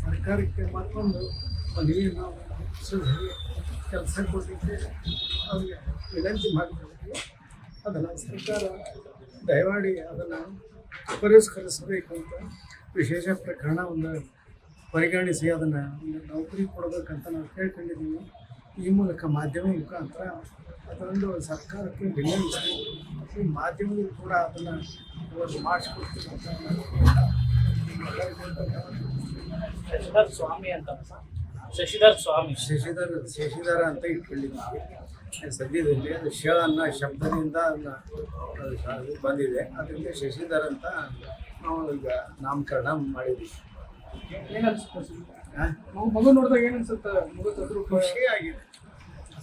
ಸರ್ಕಾರಕ್ಕೆ ಮತ್ತೊಂದು ಮದುವೆ ನಾವು ಕೆಲಸ ಕೊಟ್ಟಿದ್ದೆ ಅವ್ರಿಗೆ ವಿನಂತಿ ಮಾಡಿದ್ದೀವಿ. ಅದನ್ನು ಸರ್ಕಾರ ದಯಮಾಡಿ ಅದನ್ನು ಪರಿಷ್ಕರಿಸಬೇಕು ಅಂತ ವಿಶೇಷ ಪ್ರಕರಣವನ್ನು ಪರಿಗಣಿಸಿ ಅದನ್ನು ಒಂದು ನೌಕರಿ ಕೊಡಬೇಕಂತ ನಾವು ಕೇಳ್ಕೊಂಡಿದ್ದೀವಿ. ಈ ಮೂಲಕ ಮಾಧ್ಯಮ ಮುಖಾಂತರ ಅದೊಂದು ಸರ್ಕಾರಕ್ಕೆ ವಿನಂತಿ. ಈ ಮಾಧ್ಯಮಗಳು ಕೂಡ ಅದನ್ನು ಒಂದು ಮಾಡಿಸ್ಕೊಡ್ತೀವಿ ಅಂತ ಶಶಿಧರ್ ಸ್ವಾಮಿ ಅಂತ ಶಶಿಧರ್ ಸ್ವಾಮಿ. ಶಶಿಧರ್ ಶಶಿಧರ ಅಂತ ಇಟ್ಕೊಂಡಿದ್ದೀವಿ ಸದ್ಯದಲ್ಲಿ ಅದು ಶ ಅನ್ನೋ ಶಬ್ದದಿಂದ ಬಂದಿದೆ. ಅದರಿಂದ ಶಶಿಧರ್ ಅಂತ ನಾವು ಈಗ ನಾಮಕರಣ ಮಾಡಿದ್ವಿ? ಮಗು ನೋಡಿದಾಗ ಏನನ್ಸುತ್ತೆ ಮಗು ತದ್ರು ಖುಷಿ ಆಗಿದೆ.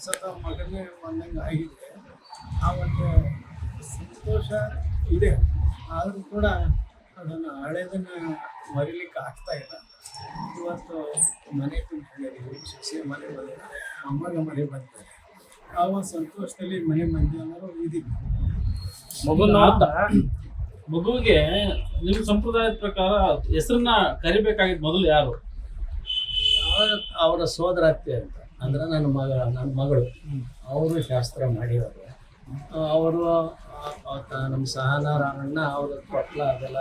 ಸತ ಮಗನೇ ಒಂದಂಗೆ ಆಗಿದೆ. ಆ ಒಂದು ಸಂತೋಷ ಇದೆ. ಆದರೂ ಕೂಡ ಅದನ್ನು ಹಳೆದನ್ನು ಮರಿಲಿಕ್ಕೆ ಆಗ್ತಾ ಇಲ್ಲ. ಇವತ್ತು ಮನೆ ಶಿಕ್ಷೆ ಮನೆ ಬಂದಿದ್ದಾರೆ ಅಮ್ಮನ ಮನೆ ಬಂದಿದ್ದಾರೆ. ಆ ಒಂದು ಸಂತೋಷದಲ್ಲಿ ಮನೆ ಮಂದಿ ಅನ್ನೋರು ಇದೀವಿ ಮಗು ನೋಡ್ತಾ ಮಗುವಿಗೆ ನಿಮ್ಮ ಸಂಪ್ರದಾಯದ ಪ್ರಕಾರ ಹೆಸರನ್ನ ಕರಿಬೇಕಾಗಿದ್ದು ಮೊದಲು ಯಾರು? ಅವರ- ಸೋದರ ಅತ್ತೆ ಅಂತ. ಅಂದ್ರೆ ನನ್ನ ಮಗ ನನ್ನ ಮಗಳು. ಅವರು ಶಾಸ್ತ್ರ ಮಾಡಿದ್ದಾರೆ. ಅವರು ನಮ್ಮ ಸಹನ ರಾಮಣ್ಣ ಅವ್ರ ಕೊಟ್ಲ ಅದೆಲ್ಲ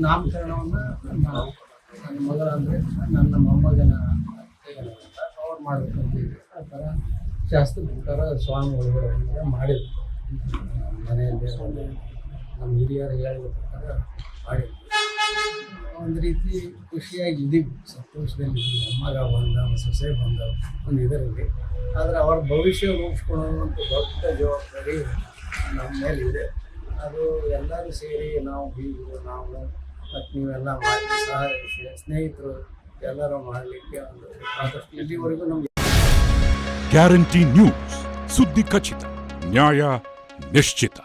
ನಾಮಕರಣವನ್ನು ನಾವು ನನ್ನ ಮಗಳ ಅಂದರೆ ನನ್ನ ಮೊಮ್ಮಗನ ಅವ್ರು ಅಂತ ಆ ಥರ ಶಾಸ್ತ್ರ ಪ್ರಕಾರ ಸ್ವಾಮಿಗಳು ಮಾಡಿದ್ರು ಮನೆಯಲ್ಲಿ ನಮ್ಮ ಹಿರಿಯರು ಹೇಳಿದ ಪ್ರಕಾರ ಮಾಡಿದ್ರು ಒಂದು ರೀತಿ ಖುಷಿಯಾಗಿ ಇದೀವಿ. ಸಂತೋಷದಲ್ಲಿ ಮಗ ಬಂದ, ಸೊಸೆ ಬಂದ, ಒಂದು ಇದರಲ್ಲಿ. ಆದರೆ ಅವ್ರ ಭವಿಷ್ಯ ಅಂತ ದೊಡ್ಡ ಜವಾಬ್ದಾರಿ ನಮ್ಮ ಮೇಲೆ ಇದೆ. ಅದು ಎಲ್ಲರೂ ಸೇರಿ ನಾವು ಬೀಗರು ನಾವು ಮತ್ತು ನೀವೆಲ್ಲ ಮಾಡಿ ಸಹ ಸ್ನೇಹಿತರು ಎಲ್ಲರೂ ಮಾಡಲಿಕ್ಕೆ ಒಂದು ಆದಷ್ಟು ಇಲ್ಲಿವರೆಗೂ ನಮ್ಗೆ ಗ್ಯಾರಂಟಿ ನ್ಯೂಸ್ ಸುದ್ದಿ ಖಚಿತ ನ್ಯಾಯ ನಿಶ್ಚಿತ